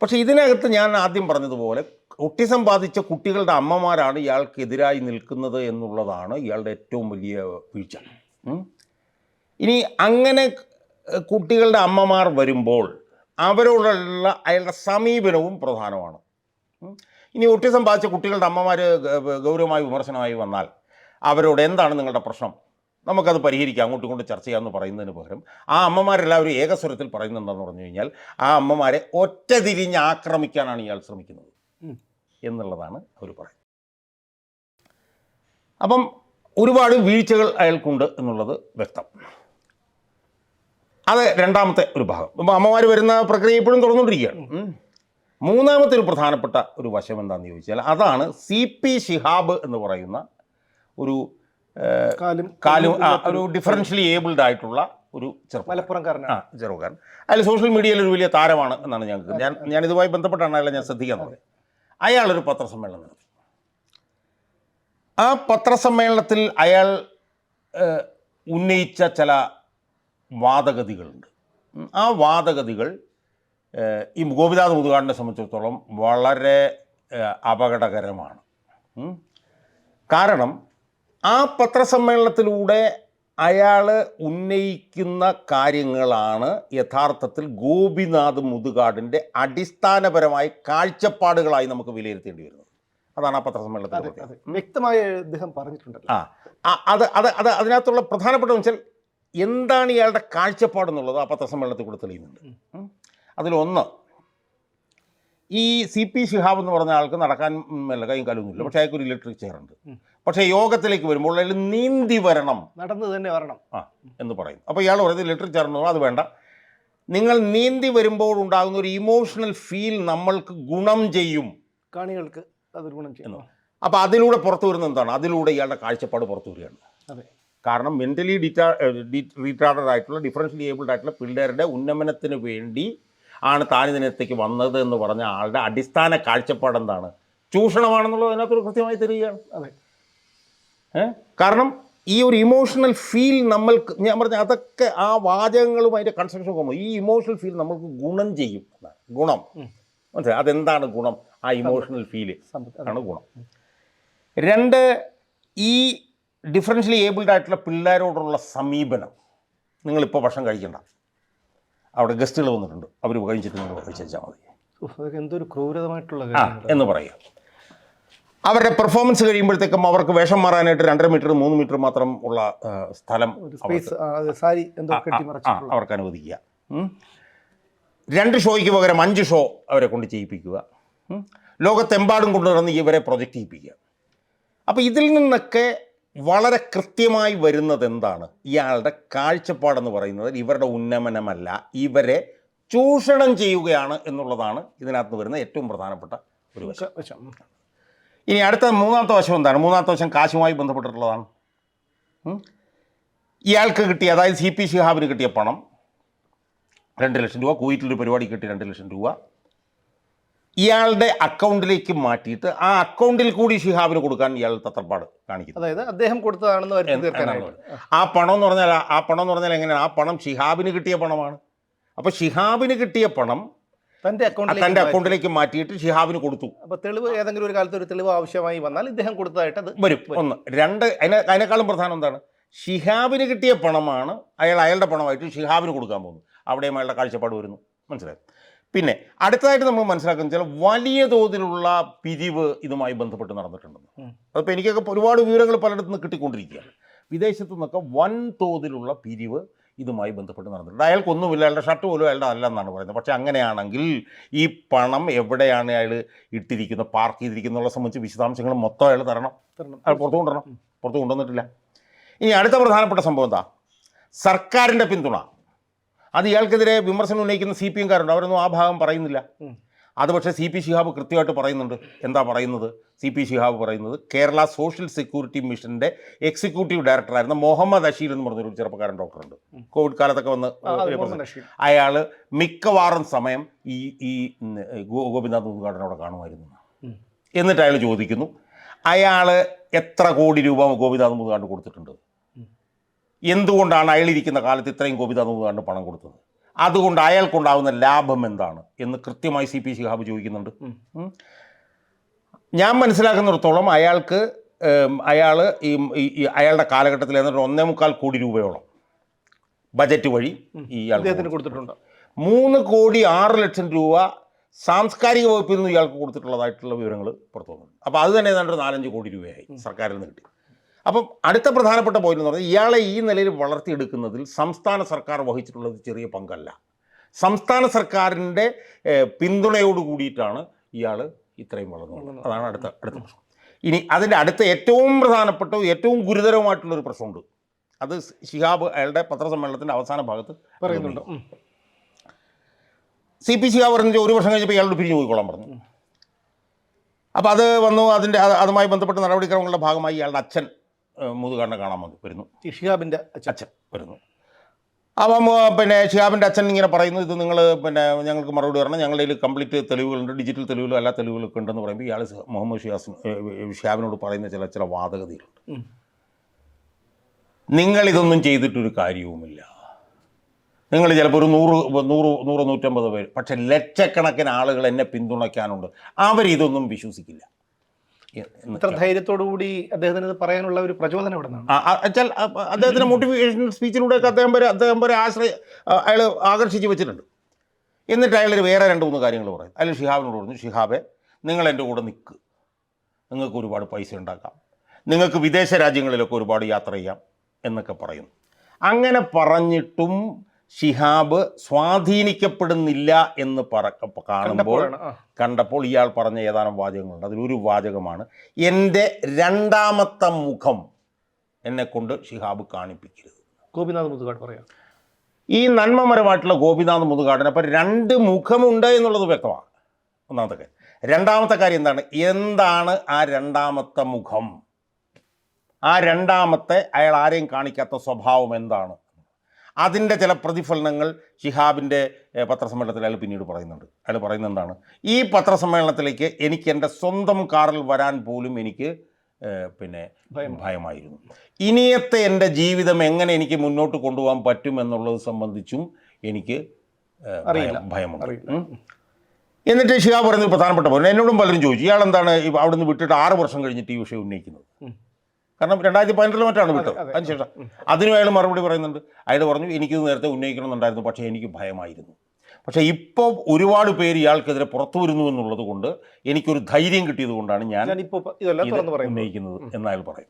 പക്ഷെ ഇതിനകത്ത് ഞാൻ ആദ്യം പറഞ്ഞതുപോലെ ഒട്ടിസം ബാധിച്ച കുട്ടികളുടെ അമ്മമാരാണ് ഇയാൾക്കെതിരായി നിൽക്കുന്നത് എന്നുള്ളതാണ് ഇയാളുടെ ഏറ്റവും വലിയ വീഴ്ച. ഇനി അങ്ങനെ കുട്ടികളുടെ അമ്മമാർ വരുമ്പോൾ അവരോടുള്ള അയാളുടെ സമീപനവും പ്രധാനമാണ്. ഇനി ഒട്ടിസം ബാധിച്ച കുട്ടികളുടെ അമ്മമാർ ഗൗരവമായി വിമർശനമായി വന്നാൽ അവരോട് എന്താണ് നിങ്ങളുടെ പ്രശ്നം? നമുക്കത് പരിഹരിക്കാം അങ്ങോട്ടും ഇങ്ങോട്ടും ചർച്ച ചെയ്യാമെന്ന് പറയുന്നതിന് പകരം. ആ അമ്മമാരെല്ലാവരും ഏകസ്വരത്തിൽ പറയുന്നുണ്ടെന്ന് പറഞ്ഞു കഴിഞ്ഞാൽ ആ അമ്മമാരെ ഒറ്റ തിരിഞ്ഞ് ആക്രമിക്കാനാണ് ഇയാൾ ശ്രമിക്കുന്നത് എന്നുള്ളതാണ് അവർ പറയുന്നത്. അപ്പം ഒരുപാട് വീഴ്ചകൾ അയാൾക്കുണ്ട് എന്നുള്ളത് വ്യക്തം. അത് രണ്ടാമത്തെ ഒരു ഭാഗം. അപ്പം അമ്മമാർ വരുന്ന പ്രക്രിയ ഇപ്പോഴും തുറന്നുകൊണ്ടിരിക്കുകയാണ്. മൂന്നാമത്തെ ഒരു പ്രധാനപ്പെട്ട ഒരു വശം എന്താണെന്ന് ചോദിച്ചാൽ അതാണ് സി പി ഷിഹാബ് എന്ന് പറയുന്ന ഒരു കാലും കാലും ആ, ഒരു ഡിഫറൻഷ്യലി ഏബിൾഡ് ആയിട്ടുള്ള ഒരു ചെറുപ്പം മലപ്പുറംകാരനാണ് ആ ചെറുപ്പക്കാരൻ. അതിൽ സോഷ്യൽ മീഡിയയിൽ ഒരു വലിയ താരമാണ് എന്നാണ് ഞങ്ങൾക്ക് ഞാൻ ഞാൻ ഇതുമായി ബന്ധപ്പെട്ടാണ് അയാളെ ഞാൻ ശ്രദ്ധിക്കാൻ തുടങ്ങിയത് അയാളൊരു പത്രസമ്മേളനം നടത്തി. ആ പത്രസമ്മേളനത്തിൽ അയാൾ ഉന്നയിച്ച ചില വാദഗതികളുണ്ട്. ആ വാദഗതികൾ ഈ ഗോപിനാഥ് മുതുകാടിനെ സംബന്ധിച്ചിടത്തോളം വളരെ അപകടകരമാണ്. കാരണം ആ പത്രസമ്മേളനത്തിലൂടെ അയാൾ ഉന്നയിക്കുന്ന കാര്യങ്ങളാണ് യഥാർത്ഥത്തിൽ ഗോപിനാഥ് മുതുകാടിന്റെ അടിസ്ഥാനപരമായി കാഴ്ചപ്പാടുകളായി നമുക്ക് വിലയിരുത്തേണ്ടി വരുന്നത്. അതാണ് ആ പത്രസമ്മേളനത്തിൽ വ്യക്തമായി അദ്ദേഹം പറഞ്ഞിട്ടുണ്ട് ആ അത് അത് അത് അതിനകത്തുള്ള പ്രധാനപ്പെട്ട വെച്ചാൽ എന്താണ് ഇയാളുടെ കാഴ്ചപ്പാടെന്നുള്ളത് ആ പത്രസമ്മേളനത്തിൽ കൂടെ തെളിയുന്നുണ്ട്. അതിലൊന്ന് ഈ സി പി ശിഹാബ് എന്ന് പറഞ്ഞ ആൾക്ക് നടക്കാൻ മെല്ല കൈയും കാലൊന്നുമില്ല പക്ഷേ അയാൾക്ക് ഒരു ഇലക്ട്രിക് ചെയറുണ്ട്. പക്ഷേ യോഗത്തിലേക്ക് വരുമ്പോൾ അയാൾ നീന്തി വരണം. നടന്നു തന്നെ വരണം. ആ എന്ന് പറയും. അപ്പോൾ ഇയാൾ പറയുന്നത് ലിറ്ററേച്ചർ എന്ന് പറഞ്ഞാൽ അത് വേണ്ട. നിങ്ങൾ നീന്തി വരുമ്പോൾ ഉണ്ടാകുന്ന ഒരു ഇമോഷണൽ ഫീൽ നമ്മൾക്ക് ഗുണം ചെയ്യും. കാണികൾക്ക് അതൊരു ഗുണം ചെയ്യും. അപ്പോൾ അതിലൂടെ പുറത്തു വരുന്നത് എന്താണ്? അതിലൂടെ ഇയാളുടെ കാഴ്ചപ്പാട് പുറത്തു വരികയാണ്. അതെ. കാരണം മെന്റലി ഡിറ്റാ റീറ്റാർഡഡ് ആയിട്ടുള്ള ഡിഫറൻഷ്യലി ഏബിൾഡ് ആയിട്ടുള്ള പിള്ളേരുടെ ഉന്നമനത്തിന് വേണ്ടി ആണ് താൻ ഇതിനകത്തേക്ക് വന്നത് എന്ന് പറഞ്ഞ ആളുടെ അടിസ്ഥാന കാഴ്ചപ്പാട് എന്താണ്? ചൂഷണമാണെന്നുള്ളത് അതിനകത്തൊരു കൃത്യമായി തരികയാണ് അതെ? കാരണം ഈ ഒരു ഇമോഷണൽ ഫീൽ നമ്മൾക്ക് ഞാൻ പറഞ്ഞ അതൊക്കെ ആ വാചകങ്ങളും അതിന്റെ കൺസ്ട്രക്ഷൻ പോകുമ്പോൾ ഈ ഇമോഷണൽ ഫീൽ നമ്മൾക്ക് ഗുണം ചെയ്യും. ഗുണം. മനസ്സിലായി? അതെന്താണ് ഗുണം? ആ ഇമോഷണൽ ഫീൽ ആണ് ഗുണം. രണ്ട് ഈ ഡിഫറൻഷ്യലി ഏബിൾഡ് ആയിട്ടുള്ള പിള്ളേരോടുള്ള സമീപനം. നിങ്ങളിപ്പോൾ ഭക്ഷണം കഴിക്കണ്ട. അവിടെ ഗസ്റ്റുകൾ വന്നിട്ടുണ്ട്. അവർ കഴിച്ചിട്ട് നിങ്ങൾ കഴിച്ചാൽ മതി. എന്തൊരു ക്രൂരമായിട്ടുള്ള ആ എന്ന് പറയുക അവരുടെ പെർഫോമൻസ് കഴിയുമ്പോഴത്തേക്കും അവർക്ക് വേഷം മാറാനായിട്ട് രണ്ടര മീറ്റർ മൂന്ന് മീറ്റർ മാത്രം ഉള്ള സ്ഥലം അവർക്ക്. അനുവദിക്കുക. രണ്ട് ഷോയ്ക്ക് പകരം അഞ്ച് ഷോ അവരെ കൊണ്ട് ചെയ്യിപ്പിക്കുക. ലോകത്തെമ്പാടും കൊണ്ടുവന്ന് ഇവരെ പ്രൊജക്റ്റ് ചെയ്യിപ്പിക്കുക. അപ്പോൾ ഇതിൽ നിന്നൊക്കെ വളരെ കൃത്യമായി വരുന്നത് എന്താണ്? ഇയാളുടെ കാഴ്ചപ്പാടെന്ന് പറയുന്നത് ഇവരുടെ ഉന്നമനമല്ല ഇവരെ ചൂഷണം ചെയ്യുകയാണ് എന്നുള്ളതാണ് ഇതിനകത്ത് വരുന്ന ഏറ്റവും പ്രധാനപ്പെട്ട ഒരു വശം. ഇനി അടുത്ത മൂന്നാമത്തെ വശം എന്താണ്? മൂന്നാമത്തെ വശം കാശുമായി ബന്ധപ്പെട്ടിട്ടുള്ളതാണ്. ഇയാൾക്ക് കിട്ടിയ അതായത് സി പി ഷിഹാബിന് കിട്ടിയ പണം രണ്ട് ലക്ഷം രൂപ കുവൈറ്റിലൊരു പരിപാടി കിട്ടി രണ്ട് ലക്ഷം രൂപ. ഇയാളുടെ അക്കൗണ്ടിലേക്ക് മാറ്റിയിട്ട് ആ അക്കൗണ്ടിൽ കൂടി ഷിഹാബിന് കൊടുക്കാൻ ഇയാൾ തത്രപ്പാട് കാണിക്കുന്നു. അതായത് അദ്ദേഹം കൊടുത്തതാണെന്ന് ആ പണം എന്ന് പറഞ്ഞാൽ ആ പണം എന്ന് പറഞ്ഞാൽ എങ്ങനെയാണ്? ആ പണം ഷിഹാബിന് കിട്ടിയ പണമാണ്. അപ്പോൾ ഷിഹാബിന് കിട്ടിയ പണം തന്റെ അക്കൗണ്ടിലേക്ക് തന്റെ അക്കൗണ്ടിലേക്ക് മാറ്റിയിട്ട് ഷിഹാബിന് കൊടുത്തു. അപ്പൊ തെളിവ് ഏതെങ്കിലും ഒരു കാലത്ത് ഒരു തെളിവ് ആവശ്യമായി വന്നാൽ ഇദ്ദേഹം കൊടുത്തതായിട്ട് അത് വരും. ഒന്ന് രണ്ട് അതിനെ അതിനേക്കാളും പ്രധാനം എന്താണ്? ഷിഹാബിന് കിട്ടിയ പണമാണ് അയാൾ അയാളുടെ പണമായിട്ട് ഷിഹാബിന് കൊടുക്കാൻ പോകുന്നു അവിടെയും അയാളുടെ കാഴ്ചപ്പാട് വരുന്നു. മനസ്സിലായി? പിന്നെ അടുത്തതായിട്ട് നമ്മൾ മനസ്സിലാക്കുന്ന ചില വലിയ തോതിലുള്ള പിരിവ് ഇതുമായി ബന്ധപ്പെട്ട് നടന്നിട്ടുണ്ടെന്ന്. അതിപ്പോൾ എനിക്കൊക്കെ ഒരുപാട് വിവരങ്ങൾ പലയിടത്തുനിന്ന് കിട്ടിക്കൊണ്ടിരിക്കുകയാണ്. വിദേശത്തു നിന്നൊക്കെ വൻതോതിലുള്ള പിരിവ് ഇതുമായി ബന്ധപ്പെട്ട് നടന്നിട്ടുണ്ട്. അയാൾക്കൊന്നുമില്ല അയാളുടെ ഷർട്ട് പോലും അയാളുടെ അല്ലെന്നാണ് പറയുന്നത്. പക്ഷേ അങ്ങനെയാണെങ്കിൽ ഈ പണം എവിടെയാണ് അയാൾ ഇട്ടിരിക്കുന്നത് പാർക്ക് ചെയ്തിരിക്കുന്നുള്ള സംബന്ധിച്ച് വിശദാംശങ്ങൾ മൊത്തം അയാൾ തരണം. അയാൾ അത് പുറത്തു കൊണ്ടുവരണം. പുറത്തു കൊണ്ടുവന്നിട്ടില്ല. ഇനി അടുത്ത പ്രധാനപ്പെട്ട സംഭവം എന്താ? സർക്കാരിന്റെ പിന്തുണ. അത് ഇയാൾക്കെതിരെ വിമർശനം ഉന്നയിക്കുന്ന സി പി എംകാരുണ്ട് അവരൊന്നും ആ ഭാഗം പറയുന്നില്ല. അത് പക്ഷേ സി പി ശിഹാബ് കൃത്യമായിട്ട് പറയുന്നുണ്ട്. എന്താ പറയുന്നത്? സി പി ശിഹാബ് പറയുന്നത് കേരള സോഷ്യൽ സെക്യൂരിറ്റി മിഷന്റെ എക്സിക്യൂട്ടീവ് ഡയറക്ടറായിരുന്ന മുഹമ്മദ് അഷീർ എന്ന് പറഞ്ഞൊരു ചെറുപ്പക്കാരൻ ഡോക്ടറുണ്ട്. കോവിഡ് കാലത്തൊക്കെ വന്ന്. അയാൾ മിക്കവാറും സമയം ഈ ഈ ഗോപിനാഥ് ഉദ്ഘാടനോടെ കാണുമായിരുന്നു. എന്നിട്ട് അയാൾ ചോദിക്കുന്നു അയാൾ എത്ര കോടി രൂപ ഗോപിനാഥ് മുതുകാണ്ട് കൊടുത്തിട്ടുണ്ട്. എന്തുകൊണ്ടാണ് അയാൾ ഇരിക്കുന്ന കാലത്ത് ഇത്രയും ഗോപിനാഥ് മുതുകാണ്ട് പണം കൊടുത്തത്? അതുകൊണ്ട് അയാൾക്കുണ്ടാവുന്ന ലാഭം എന്താണ് എന്ന് കൃത്യമായി സി പി ശിഹാബ് ചോദിക്കുന്നുണ്ട്. ഞാൻ മനസ്സിലാക്കുന്നിടത്തോളം അയാൾക്ക് അയാൾ ഈ അയാളുടെ കാലഘട്ടത്തിൽ ഏതാണ്ട് ഒന്നേ മുക്കാൽ കോടി രൂപയോളം ബജറ്റ് വഴി ഈ അദ്ദേഹത്തിന് കൊടുത്തിട്ടുണ്ട്. മൂന്ന് കോടി ആറ് ലക്ഷം രൂപ സാംസ്കാരിക വകുപ്പിൽ നിന്ന് ഇയാൾക്ക് കൊടുത്തിട്ടുള്ളതായിട്ടുള്ള വിവരങ്ങൾ പുറത്തു വന്നു അപ്പോൾ അത് തന്നെ ഏതാണ്ട് നാലഞ്ച് കോടി രൂപയായി സർക്കാരിൽ നിന്ന് കിട്ടി. അപ്പം അടുത്ത പ്രധാനപ്പെട്ട പോയിന്റ് എന്ന് പറഞ്ഞാൽ ഇയാളെ ഈ നിലയിൽ വളർത്തിയെടുക്കുന്നതിൽ സംസ്ഥാന സർക്കാർ വഹിച്ചിട്ടുള്ളത് ചെറിയ പങ്കല്ല. സംസ്ഥാന സർക്കാരിന്റെ പിന്തുണയോട് കൂടിയിട്ടാണ് ഇയാൾ ഇത്രയും വളർന്നു അതാണ് അടുത്ത അടുത്ത പ്രശ്നം. ഇനി അതിന്റെ അടുത്ത ഏറ്റവും പ്രധാനപ്പെട്ട ഏറ്റവും ഗുരുതരമായിട്ടുള്ളൊരു പ്രശ്നമുണ്ട്. അത് ശിഹാബ് അയാളുടെ പത്രസമ്മേളനത്തിന്റെ അവസാന ഭാഗത്ത് പറയുന്നുണ്ട്. സി പി ശിഹാബ് പറഞ്ഞ ഒരു വർഷം കഴിഞ്ഞപ്പോൾ ഇയാളോട് പിരിഞ്ഞു പോയിക്കോളാൻ പറഞ്ഞു. അപ്പോൾ അത് വന്നു അതിന്റെ അതുമായി ബന്ധപ്പെട്ട നടപടിക്രമങ്ങളുടെ ഭാഗമായി ഇയാളുടെ അച്ഛൻ ഏഹ്, കാണാൻ വന്നു വരുന്നു. ഈ ഷിഹാബിന്റെ അച്ഛൻ. വരുന്നു. അപ്പം പിന്നെ ഷിഹാബിന്റെ അച്ഛൻ ഇങ്ങനെ പറയുന്നു ഇത് നിങ്ങൾ പിന്നെ ഞങ്ങൾക്ക് മറുപടി പറയണം ഞങ്ങളുടെ കയ്യിൽ കംപ്ലീറ്റ് തെളിവുകളുണ്ട് ഡിജിറ്റൽ തെളിവുകളും എല്ലാ തെളിവുകളൊക്കെ ഉണ്ടെന്ന് പറയുമ്പോൾ ഇയാൾ മുഹമ്മദ് ഷിയാസ് ഏഹ്, ഷിഹാബിനോട് പറയുന്ന ചില ചില വാദഗതികളുണ്ട്. നിങ്ങളിതൊന്നും ചെയ്തിട്ടൊരു കാര്യവുമില്ല. നിങ്ങൾ ചിലപ്പോൾ ഒരു നൂറ് നൂറ് നൂറ് നൂറ്റമ്പത് പേര് പക്ഷെ ലക്ഷക്കണക്കിന് ആളുകൾ എന്നെ പിന്തുണയ്ക്കാനുണ്ട്. അവരിതൊന്നും വിശ്വസിക്കില്ല. ഇത്ര ധൈര്യത്തോടു കൂടി അദ്ദേഹത്തിന് പറയാനുള്ള ഒരു പ്രചോദനം ഇവിടെ വെച്ചാൽ അദ്ദേഹത്തിന്റെ മോട്ടിവേഷൻ സ്പീച്ചിലൂടെ ഒക്കെ അദ്ദേഹം വരെ അദ്ദേഹം വരെ ആശ്രയ അയാൾ ആകർഷിച്ച് വെച്ചിട്ടുണ്ട്. എന്നിട്ട് അയാൾ വേറെ രണ്ട് മൂന്ന് കാര്യങ്ങൾ പറയും അല്ലെങ്കിൽ ഷിഹാബിനോട് പറഞ്ഞു ഷിഹാബെ നിങ്ങൾ എന്റെ കൂടെ നിൽക്ക് നിങ്ങൾക്ക് ഒരുപാട് പൈസ ഉണ്ടാക്കാം. നിങ്ങൾക്ക് വിദേശ രാജ്യങ്ങളിലൊക്കെ ഒരുപാട് യാത്ര ചെയ്യാം എന്നൊക്കെ പറയുന്നു. അങ്ങനെ പറഞ്ഞിട്ടും ഷിഹാബ് സ്വാധീനിക്കപ്പെടുന്നില്ല എന്ന് പറ കാണുമ്പോൾ കണ്ടപ്പോൾ ഇയാൾ പറഞ്ഞ ഏതാനും വാചകങ്ങളുണ്ട്. അതിലൊരു വാചകമാണ് എന്റെ രണ്ടാമത്തെ മുഖം എന്നെ കൊണ്ട് ഷിഹാബ് കാണിപ്പിക്കരുത്. ഗോപിനാഥ് മുതുകാട് പറയാം. ഈ നന്മമരമായിട്ടുള്ള ഗോപിനാഥ് മുതുകാടിന് അപ്പം രണ്ട് മുഖമുണ്ട് എന്നുള്ളത് വ്യക്തമാണ്. ഒന്നാമത്തെ കാര്യം. രണ്ടാമത്തെ കാര്യം എന്താണ്? എന്താണ് ആ രണ്ടാമത്തെ മുഖം? ആ രണ്ടാമത്തെ അയാൾ ആരെയും കാണിക്കാത്ത സ്വഭാവം എന്താണ്? അതിന്റെ ചില പ്രതിഫലനങ്ങൾ ഷിഹാബിന്റെ പത്രസമ്മേളനത്തിൽ അയാൾ പിന്നീട് പറയുന്നുണ്ട്. അയാൾ പറയുന്നത് എന്താണ് ഈ പത്രസമ്മേളനത്തിലേക്ക് എനിക്ക് എന്റെ സ്വന്തം കാറിൽ വരാൻ പോലും എനിക്ക് പിന്നെ ഭയം. ഭയമായിരുന്നു. ഇനിയത്തെ എന്റെ ജീവിതം എങ്ങനെ എനിക്ക് മുന്നോട്ട് കൊണ്ടുപോകാൻ പറ്റും എന്നുള്ളത് സംബന്ധിച്ചും എനിക്ക് അറിയില്ല. ഭയമുണ്ട്. എന്നിട്ട് ഷിഹാബ് പറയുന്നത് പ്രധാനപ്പെട്ട പോലെ എന്നോടും പലരും ചോദിച്ചു ഇയാൾ എന്താണ് അവിടുന്ന് വിട്ടിട്ട് ആറ് വർഷം കഴിഞ്ഞിട്ട് ഈ വിഷയം ഉന്നയിക്കുന്നത്. കാരണം രണ്ടായിരത്തി പതിനെട്ടിൽ മറ്റാണ് വിട്ടത്. അതെ. അതിനുശേഷം അതിനും അയാൾ മറുപടി പറയുന്നുണ്ട്. അയാൾ പറഞ്ഞു എനിക്കിത് നേരത്തെ ഉന്നയിക്കണമെന്നുണ്ടായിരുന്നു. പക്ഷേ എനിക്ക് ഭയമായിരുന്നു. പക്ഷേ ഇപ്പോൾ ഒരുപാട് പേര് ഇയാൾക്കെതിരെ പുറത്തു വരുന്നു എന്നുള്ളത് കൊണ്ട് എനിക്കൊരു ധൈര്യം കിട്ടിയത് കൊണ്ടാണ് ഞാൻ ഉന്നയിക്കുന്നത് എന്ന് അയാൾ പറയും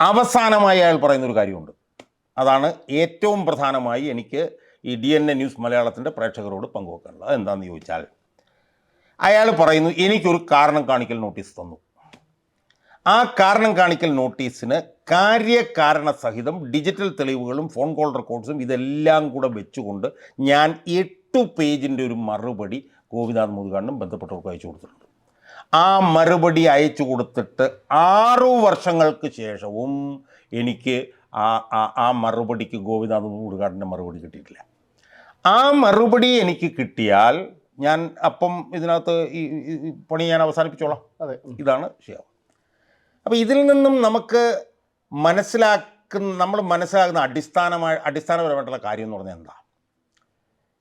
അവസാനമായി അയാൾ പറയുന്നൊരു കാര്യമുണ്ട്. അതാണ് ഏറ്റവും പ്രധാനമായി എനിക്ക് ഈ ഡി എൻ എ ന്യൂസ് മലയാളത്തിന്റെ പ്രേക്ഷകരോട് പങ്കുവെക്കാനുള്ളത്. അതെന്താണെന്ന് ചോദിച്ചാൽ അയാൾ പറയുന്നു എനിക്കൊരു കാരണം കാണിക്കൽ നോട്ടീസ് തന്നു. ആ കാരണം കാണിക്കൽ നോട്ടീസിന് കാര്യകാരണ സഹിതം ഡിജിറ്റൽ തെളിവുകളും ഫോൺ കോൾ റെക്കോർഡ്സും ഇതെല്ലാം കൂടെ വെച്ചുകൊണ്ട് ഞാൻ എട്ടു പേജിന്റെ ഒരു മറുപടി ഗോപിനാഥ് മുതുകാണ്ടും ബന്ധപ്പെട്ടവർക്ക് അയച്ചു കൊടുത്തിട്ടുണ്ട്. ആ മറുപടി അയച്ചു കൊടുത്തിട്ട് ആറു വർഷങ്ങൾക്ക് ശേഷവും എനിക്ക് ആ ആ- ആ മറുപടിക്ക് ഗോപിനാഥ് മുതുകാടിന്റെ മറുപടി കിട്ടിയിട്ടില്ല. ആ മറുപടി എനിക്ക് കിട്ടിയാൽ ഞാൻ അപ്പം ഇതിനകത്ത് ഈ പണി ഞാൻ അവസാനിപ്പിച്ചോളാം. അതെ. ഇതാണ് വിഷയം. അപ്പോൾ ഇതിൽ നിന്നും നമുക്ക് മനസ്സിലാക്കുന്ന നമ്മൾ മനസ്സിലാക്കുന്ന അടിസ്ഥാനമായ അടിസ്ഥാനപരമായിട്ടുള്ള കാര്യം എന്ന് പറഞ്ഞാൽ എന്താ?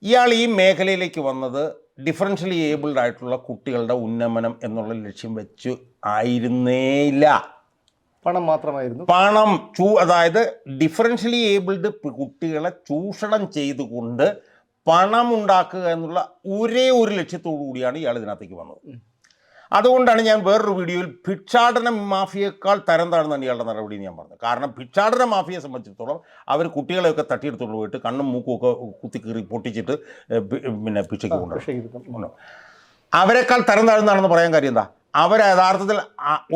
ഇയാൾ ഈ മേഖലയിലേക്ക് വന്നത് ഡിഫറൻഷ്യലി ഏബിൾഡ് ആയിട്ടുള്ള കുട്ടികളുടെ ഉന്നമനം എന്നുള്ള ലക്ഷ്യം വെച്ച് ആയിരുന്നേയില്ല. പണം മാത്രമായിരുന്നു. പണം ചൂ അതായത് ഡിഫറൻഷ്യലി ഏബിൾഡ് കുട്ടികളെ ചൂഷണം ചെയ്തുകൊണ്ട് പണം ഉണ്ടാക്കുക എന്നുള്ള ഒരേ ഒരു ലക്ഷ്യത്തോടു കൂടിയാണ് ഇയാൾ ഇതിനകത്തേക്ക് വന്നത്. അതുകൊണ്ടാണ് ഞാൻ വേറൊരു വീഡിയോയിൽ ഭിക്ഷാടന മാഫിയേക്കാൾ തരം താഴ്ന്നാണ് ഇയാളുടെ നടപടി ഞാൻ പറഞ്ഞത്. കാരണം ഭിക്ഷാടന മാഫിയെ സംബന്ധിച്ചിടത്തോളം അവർ കുട്ടികളെയൊക്കെ തട്ടിയെടുത്തോണ്ട് പോയിട്ട് കണ്ണും മൂക്കും ഒക്കെ കുത്തി കീറി പൊട്ടിച്ചിട്ട് പിന്നെ ഭിക്ഷയ്ക്ക് കൊണ്ടുപോകും. അവരെക്കാൾ തരം താഴ്ന്നാണെന്ന് പറയാൻ കാര്യം എന്താ? അവർ യഥാർത്ഥത്തിൽ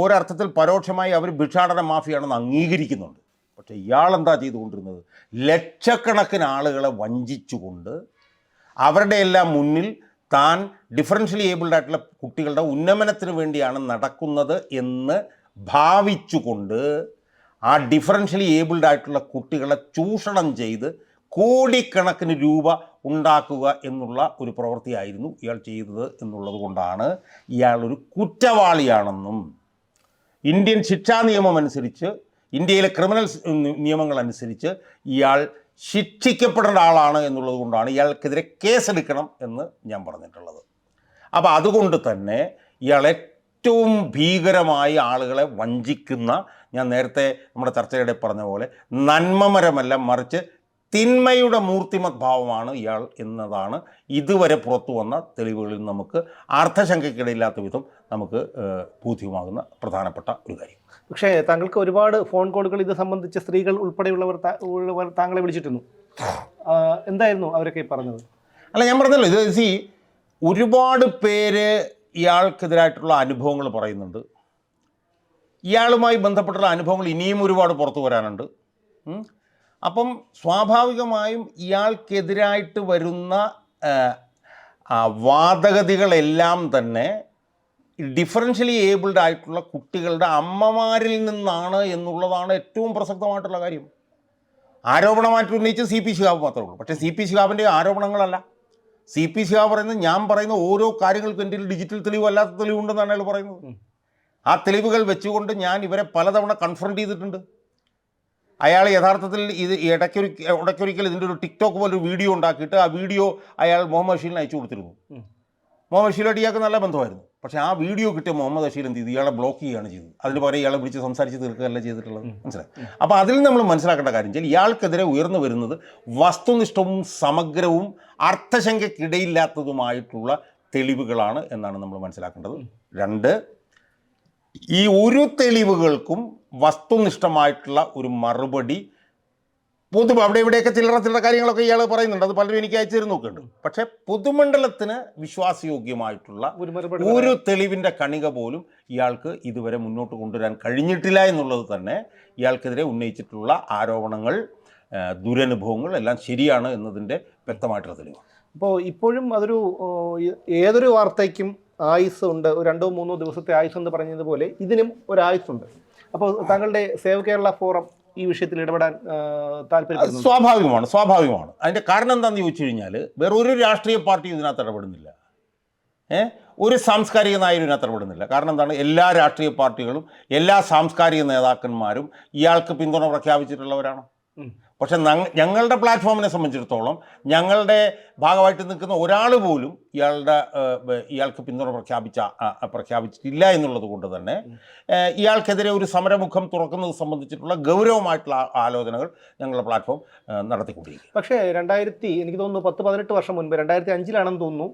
ഒരർത്ഥത്തിൽ പരോക്ഷമായി അവർ ഭിക്ഷാടന മാഫിയാണെന്ന് അംഗീകരിക്കുന്നുണ്ട്. പക്ഷേ ഇയാളെന്താ ചെയ്തുകൊണ്ടിരുന്നത്? ലക്ഷക്കണക്കിന് ആളുകളെ വഞ്ചിച്ചുകൊണ്ട് അവരുടെ എല്ലാം മുന്നിൽ താൻ ഡിഫറൻഷ്യലി ഏബിൾഡ് ആയിട്ടുള്ള കുട്ടികളുടെ ഉന്നമനത്തിന് വേണ്ടിയാണ് നടക്കുന്നത് എന്ന് ഭാവിച്ചുകൊണ്ട് ആ ഡിഫറൻഷ്യലി ഏബിൾഡ് ആയിട്ടുള്ള കുട്ടികളെ ചൂഷണം ചെയ്ത് കോടിക്കണക്കിന് രൂപ ഉണ്ടാക്കുക എന്നുള്ള ഒരു പ്രവൃത്തിയായിരുന്നു ഇയാൾ ചെയ്തത് എന്നുള്ളത് കൊണ്ടാണ് ഇയാൾ ഒരു കുറ്റവാളിയാണെന്നും ഇന്ത്യൻ ശിക്ഷാ നിയമം അനുസരിച്ച് ഇന്ത്യയിലെ ക്രിമിനൽ നിയമങ്ങൾ അനുസരിച്ച് ഇയാൾ ശിക്ഷിക്കപ്പെടേണ്ട ആളാണ് എന്നുള്ളത് കൊണ്ടാണ് ഇയാൾക്കെതിരെ കേസെടുക്കണം എന്ന് ഞാൻ പറഞ്ഞിട്ടുള്ളത്. അപ്പോൾ അതുകൊണ്ട് തന്നെ ഇയാൾ ഏറ്റവും ഭീകരമായി ആളുകളെ വഞ്ചിക്കുന്ന ഞാൻ നേരത്തെ നമ്മുടെ ചർച്ചയുടെ പറഞ്ഞ പോലെ നന്മമരമല്ല മറിച്ച് തിന്മയുടെ മൂർത്തിമത് ഭാവമാണ് ഇയാൾ എന്നതാണ് ഇതുവരെ പുറത്തു വന്ന തെളിവുകളിൽ നമുക്ക് അർത്ഥശങ്കയ്ക്കിടയില്ലാത്ത വിധം നമുക്ക് ബോധ്യമാകുന്ന പ്രധാനപ്പെട്ട ഒരു കാര്യം. പക്ഷേ താങ്കൾക്ക് ഒരുപാട് ഫോൺ കോളുകൾ ഇത് സംബന്ധിച്ച് സ്ത്രീകൾ ഉൾപ്പെടെയുള്ളവർ ഉള്ളവർ താങ്കളെ വിളിച്ചിരുന്നു. എന്തായിരുന്നു അവരൊക്കെ പറഞ്ഞത്? അല്ല ഞാൻ പറഞ്ഞല്ലോ ഇത് സി ഒരുപാട് പേര് ഇയാൾക്കെതിരായിട്ടുള്ള അനുഭവങ്ങൾ പറയുന്നുണ്ട്. ഇയാളുമായി ബന്ധപ്പെട്ടുള്ള അനുഭവങ്ങൾ ഇനിയും ഒരുപാട് പുറത്തു വരാനുണ്ട്. അപ്പം സ്വാഭാവികമായും ഇയാൾക്കെതിരായിട്ട് വരുന്ന വാദഗതികളെല്ലാം തന്നെ ഡിഫറൻഷ്യലി ഏബിൾഡ് ആയിട്ടുള്ള കുട്ടികളുടെ അമ്മമാരിൽ നിന്നാണ് എന്നുള്ളതാണ് ഏറ്റവും പ്രസക്തമായിട്ടുള്ള കാര്യം. ആരോപണമായിട്ട് ഉന്നയിച്ച് സി പി ശിഹാബ് മാത്രമേ ഉള്ളൂ. പക്ഷേ സി പി ശിഹാബിന്റെ ആരോപണങ്ങളല്ല. സി പി ശിഹാബ് പറയുന്നത് ഞാൻ പറയുന്ന ഓരോ കാര്യങ്ങൾക്കും എന്റെ ഡിജിറ്റൽ തെളിവ് അല്ലാത്ത തെളിവുണ്ടെന്നാണ് അയാൾ പറയുന്നത്. ആ തെളിവുകൾ വെച്ചുകൊണ്ട് ഞാൻ ഇവരെ പലതവണ കൺഫ്രണ്ട് ചെയ്തിട്ടുണ്ട്. അയാൾ യഥാർത്ഥത്തിൽ ഇത് ഇടയ്ക്കൊരു ഇടയ്ക്കൊരിക്കൽ ഇതിന്റെ ഒരു ടിക്ടോക്ക് പോലെ ഒരു വീഡിയോ ഉണ്ടാക്കിയിട്ട് ആ വീഡിയോ അയാൾ മുഹമ്മദ് ബഷീറിന് അയച്ചു കൊടുത്തിരുന്നു. മുഹമ്മദ് ബഷീറായിട്ട് ഇയാൾക്ക് നല്ല ബന്ധമായിരുന്നു. പക്ഷേ ആ വീഡിയോ കിട്ടിയ മുഹമ്മദ് ബഷീർ എന്ത് ചെയ്തു? ഇയാളെ ബ്ലോക്ക് ചെയ്യുകയാണ് ചെയ്തത് അതിന് പകരം ഇയാളെ വിളിച്ച് സംസാരിച്ച് തീർക്കുകയല്ല ചെയ്തിട്ടുള്ളത്. മനസ്സിലായി? അപ്പോൾ അതിൽ നമ്മൾ മനസ്സിലാക്കേണ്ട കാര്യം വെച്ചാൽ ഇയാൾക്കെതിരെ ഉയർന്നു വരുന്നത് വസ്തുനിഷ്ഠവും സമഗ്രവും അർത്ഥശങ്കയ്ക്കിടയില്ലാത്തതുമായിട്ടുള്ള തെളിവുകളാണ് എന്നാണ് നമ്മൾ മനസ്സിലാക്കേണ്ടത്. രണ്ട് ഈ ഒരു തെളിവുകൾക്കും വസ്തുനിഷ്ഠമായിട്ടുള്ള ഒരു മറുപടി. പൊതു അവിടെ ഇവിടെയൊക്കെ ചില്ലറ ചില്ലറ കാര്യങ്ങളൊക്കെ ഇയാൾ പറയുന്നുണ്ട്. അത് പലരും എനിക്ക് അയച്ചു നോക്കുന്നുണ്ട് പക്ഷേ പൊതുമണ്ഡലത്തിന് വിശ്വാസയോഗ്യമായിട്ടുള്ള ഒരു മറുപടി ഒരു തെളിവിന്റെ കണിക പോലും ഇയാൾക്ക് ഇതുവരെ മുന്നോട്ട് കൊണ്ടുവരാൻ കഴിഞ്ഞിട്ടില്ല എന്നുള്ളത് തന്നെ ഇയാൾക്കെതിരെ ഉന്നയിച്ചിട്ടുള്ള ആരോപണങ്ങൾ ദുരനുഭവങ്ങൾ എല്ലാം ശരിയാണ് എന്നതിന്റെ വ്യക്തമായിട്ടുള്ള തെളിവ്. അപ്പോൾ ഇപ്പോഴും അതൊരു ഏതൊരു വാർത്തയ്ക്കും ആയുസ് ഉണ്ട് രണ്ടോ മൂന്നോ ദിവസത്തെ ആയുസ് എന്ന് പറഞ്ഞതുപോലെ ഇതിനും ഒരു ആയുസ് ഉണ്ട് അപ്പോൾ താങ്കളുടെ സേവ് കേരള ഫോറം ഈ വിഷയത്തിൽ ഇടപെടാൻ താല്പര്യം സ്വാഭാവികമാണ് സ്വാഭാവികമാണ്. അതിന്റെ കാരണം എന്താണെന്ന് ചോദിച്ചു കഴിഞ്ഞാൽ വേറെ ഒരു രാഷ്ട്രീയ പാർട്ടിയും ഇതിനകത്ത് ഇടപെടുന്നില്ല. ഏ? ഒരു സാംസ്കാരിക നായരും ഇതിനകത്ത് ഇടപെടുന്നില്ല. കാരണം എന്താണ്? എല്ലാ രാഷ്ട്രീയ പാർട്ടികളും എല്ലാ സാംസ്കാരിക നേതാക്കന്മാരും ഇയാൾക്ക് പിന്തുണ പ്രഖ്യാപിച്ചിട്ടുള്ളവരാണ്. പക്ഷെ ഞങ്ങളുടെ പ്ലാറ്റ്ഫോമിനെ സംബന്ധിച്ചിടത്തോളം ഞങ്ങളുടെ ഭാഗമായിട്ട് നിൽക്കുന്ന ഒരാൾ പോലും ഇയാളുടെ ഇയാൾക്ക് പിന്തുണ പ്രഖ്യാപിച്ച പ്രഖ്യാപിച്ചിട്ടില്ല എന്നുള്ളത് കൊണ്ട് തന്നെ ഇയാൾക്കെതിരെ ഒരു സമരമുഖം തുറക്കുന്നത് സംബന്ധിച്ചിട്ടുള്ള ഗൗരവമായിട്ടുള്ള ആലോചനകൾ ഞങ്ങളുടെ പ്ലാറ്റ്ഫോം നടത്തിക്കൊണ്ടിരിക്കും പക്ഷേ രണ്ടായിരത്തി എനിക്ക് തോന്നുന്നു പത്ത് പതിനെട്ട് വർഷം മുൻപ് രണ്ടായിരത്തി അഞ്ചിലാണെന്ന് തോന്നുന്നു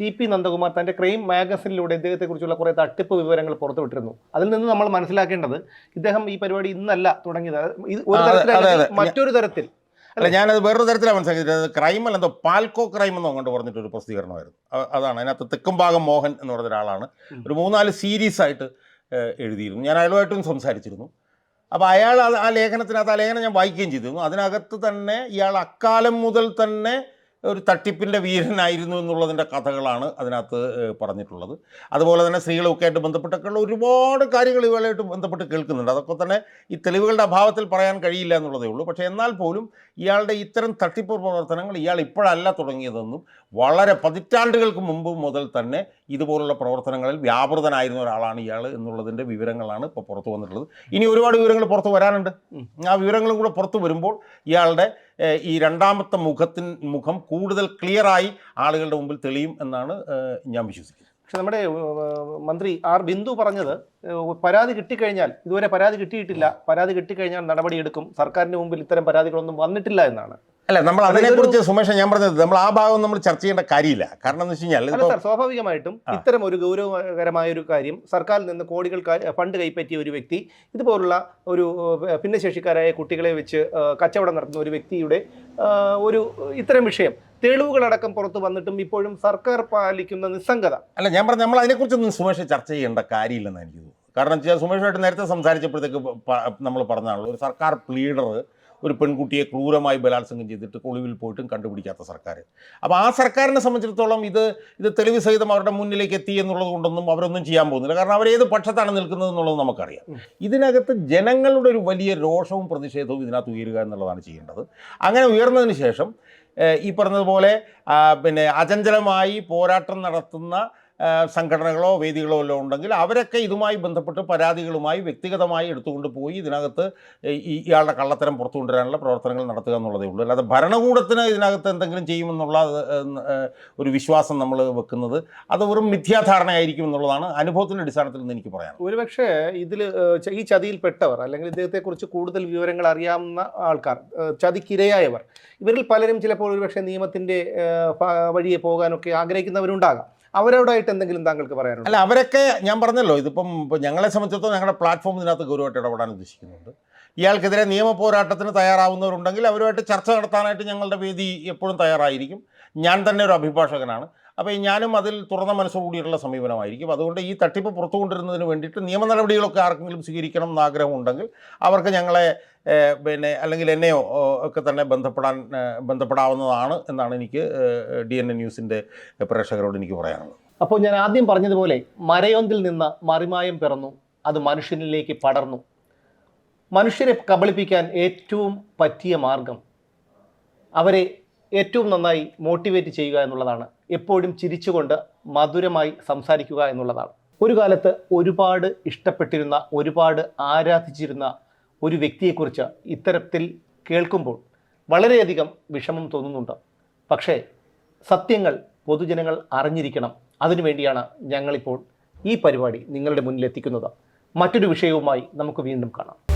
ടി പി നന്ദകുമാർ തന്റെ ക്രൈം മാഗസിനിലൂടെ ഇദ്ദേഹത്തെക്കുറിച്ചുള്ള കുറേ തട്ടിപ്പ് വിവരങ്ങൾ പുറത്തുവിട്ടിരുന്നു. അതിൽ നിന്ന് നമ്മൾ മനസ്സിലാക്കേണ്ടത് ഇദ്ദേഹം ഈ പരിപാടി ഇന്നല്ല തുടങ്ങിയത്. ഇത് ഒരു. മറ്റൊരു തരത്തിൽ. അല്ല ഞാനത് വേറൊരു തരത്തിലാണ് മനസ്സിലാക്കിയത്. ക്രൈം അല്ല എന്തോ പാൽക്കോ ക്രൈം എന്നോ കൊണ്ട് പറഞ്ഞിട്ടൊരു പ്രസിദ്ധീകരണമായിരുന്നു. അതാണ്. അതിനകത്ത് തെക്കുംഭാഗം മോഹൻ എന്ന് പറഞ്ഞ ഒരാളാണ്. ഒരു മൂന്നാൽ സീരീസ് ആയിട്ട് എഴുതിയിരുന്നു. ഞാൻ അയാളുമായിട്ടും സംസാരിച്ചിരുന്നു. അപ്പോൾ അയാൾ ആ ലേഖനത്തിനകത്ത് ആ ലേഖനം ഞാൻ വായിക്കുകയും ചെയ്തിരുന്നു. അതിനകത്ത് തന്നെ ഇയാൾ അക്കാലം മുതൽ തന്നെ ഒരു തട്ടിപ്പിന്റെ വീരനായിരുന്നു എന്നുള്ളതിന്റെ കഥകളാണ് അതിനകത്ത് പറഞ്ഞിട്ടുള്ളത്. അതുപോലെ തന്നെ സ്ത്രീകളൊക്കെ ആയിട്ട് ബന്ധപ്പെട്ടൊക്കെയുള്ള ഒരുപാട് കാര്യങ്ങൾ ഇവളായിട്ട് ബന്ധപ്പെട്ട് കേൾക്കുന്നുണ്ട്. അതൊക്കെ തന്നെ ഈ തെളിവുകളുടെ അഭാവത്തിൽ പറയാൻ കഴിയില്ല എന്നുള്ളതേ ഉള്ളൂ. പക്ഷേ എന്നാൽ പോലും ഇയാളുടെ ഇത്തരം തട്ടിപ്പ് പ്രവർത്തനങ്ങൾ ഇയാൾ ഇപ്പോഴല്ല തുടങ്ങിയതെന്നും വളരെ പതിറ്റാണ്ടുകൾക്ക് മുമ്പ് മുതൽ തന്നെ ഇതുപോലുള്ള പ്രവർത്തനങ്ങളിൽ വ്യാപൃതനായിരുന്ന ഒരാളാണ് ഇയാൾ എന്നുള്ളതിന്റെ വിവരങ്ങളാണ് ഇപ്പോൾ പുറത്തു വന്നിട്ടുള്ളത് ഇനി ഒരുപാട് വിവരങ്ങൾ പുറത്ത് വരാനുണ്ട്. ആ വിവരങ്ങളും കൂടെ പുറത്തു വരുമ്പോൾ ഇയാളുടെ ഈ രണ്ടാമത്തെ മുഖത്തിൻ മുഖം കൂടുതൽ ക്ലിയറായി ആളുകളുടെ മുമ്പിൽ തെളിയും എന്നാണ് ഞാൻ വിശ്വസിക്കുന്നത് പക്ഷെ നമ്മുടെ മന്ത്രി ആർ ബിന്ദു പറഞ്ഞത് പരാതി കിട്ടിക്കഴിഞ്ഞാൽ ഇതുവരെ പരാതി കിട്ടിയിട്ടില്ല. പരാതി കിട്ടിക്കഴിഞ്ഞാൽ നടപടിയെടുക്കും. സർക്കാരിന്റെ മുമ്പിൽ ഇത്തരം പരാതികളൊന്നും വന്നിട്ടില്ല എന്നാണ്. അല്ല നമ്മൾ അതിനെക്കുറിച്ച് സുമേഷ് ഞാൻ പറഞ്ഞത് നമ്മൾ ആ ഭാഗം നമ്മൾ ചർച്ച ചെയ്യേണ്ട കാര്യമില്ല. കാരണം എന്ന് വെച്ച് കഴിഞ്ഞാൽ സ്വാഭാവികമായിട്ടും ഇത്തരം ഒരു ഗൗരവകരമായ ഒരു കാര്യം സർക്കാരിൽ നിന്ന് കോടികൾ ഫണ്ട് കൈപ്പറ്റിയ ഒരു വ്യക്തി ഇതുപോലുള്ള ഒരു ഭിന്നശേഷിക്കാരായ കുട്ടികളെ വെച്ച് കച്ചവടം നടത്തുന്ന ഒരു വ്യക്തിയുടെ ഒരു ഇത്തരം വിഷയം തെളിവുകളടക്കം പുറത്തു വന്നിട്ടും ഇപ്പോഴും സർക്കാർ പാലിക്കുന്ന നിസ്സംഗത. അല്ല ഞാൻ പറഞ്ഞു നമ്മൾ അതിനെക്കുറിച്ചൊന്നും സുമേഷ് ചർച്ച ചെയ്യേണ്ട കാര്യമില്ലെന്ന് എനിക്ക് തോന്നുന്നു. കാരണം വെച്ചാൽ സുമേഷുമായിട്ട് നേരത്തെ സംസാരിച്ചപ്പോഴത്തേക്ക് നമ്മൾ പറഞ്ഞാണല്ലോ ഒരു സർക്കാർ പ്ലീഡർ ഒരു പെൺകുട്ടിയെ ക്രൂരമായി ബലാത്സംഗം ചെയ്തിട്ട് ഒളിവിൽ പോയിട്ടും കണ്ടുപിടിക്കാത്ത സർക്കാർ അപ്പോൾ ആ സർക്കാരിനെ സംബന്ധിച്ചിടത്തോളം ഇത് ഇത് തെളിവ് സഹിതം അവരുടെ മുന്നിലേക്ക് എത്തി എന്നുള്ളത് കൊണ്ടൊന്നും അവരൊന്നും ചെയ്യാൻ പോകുന്നില്ല. കാരണം അവർ ഏത് പക്ഷത്താണ് നിൽക്കുന്നത് എന്നുള്ളത് നമുക്കറിയാം. ഇതിനകത്ത് ജനങ്ങളുടെ ഒരു വലിയ രോഷവും പ്രതിഷേധവും ഇതിനകത്ത് ഉയരുക എന്നുള്ളതാണ് ചെയ്യേണ്ടത്. അങ്ങനെ ഉയർന്നതിന് ശേഷം ഈ പറഞ്ഞതുപോലെ പിന്നെ അചഞ്ചലമായി പോരാട്ടം നടത്തുന്ന സംഘടനകളോ വേദികളോ എല്ലാം ഉണ്ടെങ്കിൽ അവരൊക്കെ ഇതുമായി ബന്ധപ്പെട്ട് പരാതികളുമായി വ്യക്തിഗതമായി എടുത്തുകൊണ്ട് പോയി ഇതിനകത്ത് ഇയാളുടെ കള്ളത്തരം പുറത്തു കൊണ്ടുവരാനുള്ള പ്രവർത്തനങ്ങൾ നടത്തുക എന്നുള്ളതേ ഉള്ളൂ. അല്ലാതെ ഭരണകൂടത്തിന് ഇതിനകത്ത് എന്തെങ്കിലും ചെയ്യുമെന്നുള്ള ഒരു വിശ്വാസം നമ്മൾ വെക്കുന്നത് അത് വെറും മിഥ്യാധാരണയായിരിക്കും എന്നുള്ളതാണ് അനുഭവത്തിന്റെ അടിസ്ഥാനത്തിൽ നിന്ന് എനിക്ക് പറയാം ഒരുപക്ഷെ ഇതിൽ ഈ ചതിയിൽപ്പെട്ടവർ അല്ലെങ്കിൽ ഇദ്ദേഹത്തെക്കുറിച്ച് കൂടുതൽ വിവരങ്ങൾ അറിയാവുന്ന ആൾക്കാർ ചതിക്കിരയായവർ ഇവരിൽ പലരും ചിലപ്പോൾ ഒരുപക്ഷെ നിയമത്തിന്റെ വഴിയെ പോകാനൊക്കെ ആഗ്രഹിക്കുന്നവരുണ്ടാകാം. അവരോടായിട്ട് എന്തെങ്കിലും താങ്കൾക്ക് പറയാനുണ്ട്? അല്ല അവരൊക്കെ ഞാൻ പറഞ്ഞല്ലോ ഇതിപ്പം ഞങ്ങളെ സംബന്ധിച്ചിടത്തോളം ഞങ്ങളുടെ പ്ലാറ്റ്ഫോം ഇതിനകത്ത് ഗൗരവമായിട്ട് ഇടപെടാൻ ഉദ്ദേശിക്കുന്നുണ്ട്. ഇയാൾക്കെതിരെ നിയമ പോരാട്ടത്തിന് തയ്യാറാവുന്നവരുണ്ടെങ്കിൽ അവരുമായിട്ട് ചർച്ച നടത്താനായിട്ട് ഞങ്ങളുടെ വേദി എപ്പോഴും തയ്യാറായിരിക്കും. ഞാൻ തന്നെ ഒരു അഭിഭാഷകനാണ്. അപ്പോൾ ഞാനും അതിൽ തുറന്ന മനസ്സോടുകൂടിയിട്ടുള്ള സമീപനമായിരിക്കും. അതുകൊണ്ട് ഈ തട്ടിപ്പ് പുറത്തു കൊണ്ടുവരുന്നതിന് വേണ്ടിയിട്ട് നിയമ നടപടികളൊക്കെ ആർക്കെങ്കിലും സ്വീകരിക്കണം എന്ന് അവർക്ക് ഞങ്ങളെ പിന്നെ അല്ലെങ്കിൽ എന്നെയോ ഒക്കെ തന്നെ ബന്ധപ്പെടാൻ ബന്ധപ്പെടാവുന്നതാണ് എന്നാണ് എനിക്ക് ഡി എൻ എ ന്യൂസിന്റെ പ്രേക്ഷകരോട് എനിക്ക് പറയാനുള്ളത്. അപ്പോൾ ഞാൻ ആദ്യം പറഞ്ഞതുപോലെ മരയൊന്തിൽ നിന്ന് മറിമായം പിറന്നു അത് മനുഷ്യനിലേക്ക് പടർന്നു. മനുഷ്യരെ കബളിപ്പിക്കാൻ ഏറ്റവും പറ്റിയ മാർഗം അവരെ ഏറ്റവും നന്നായി മോട്ടിവേറ്റ് ചെയ്യുക എന്നുള്ളതാണ്. എപ്പോഴും ചിരിച്ചുകൊണ്ട് മധുരമായി സംസാരിക്കുക എന്നുള്ളതാണ്. ഒരു കാലത്ത് ഒരുപാട് ഇഷ്ടപ്പെട്ടിരുന്ന ഒരുപാട് ആരാധിച്ചിരുന്ന ഒരു വ്യക്തിയെക്കുറിച്ച് ഇത്തരത്തിൽ കേൾക്കുമ്പോൾ വളരെയധികം വിഷമം തോന്നുന്നുണ്ട്. പക്ഷേ സത്യങ്ങൾ പൊതുജനങ്ങൾ അറിഞ്ഞിരിക്കണം. അതിനുവേണ്ടിയാണ് ഞങ്ങളിപ്പോൾ ഈ പരിപാടി നിങ്ങളുടെ മുന്നിൽ എത്തിക്കുന്നത്. മറ്റൊരു വിഷയവുമായി നമുക്ക് വീണ്ടും കാണാം.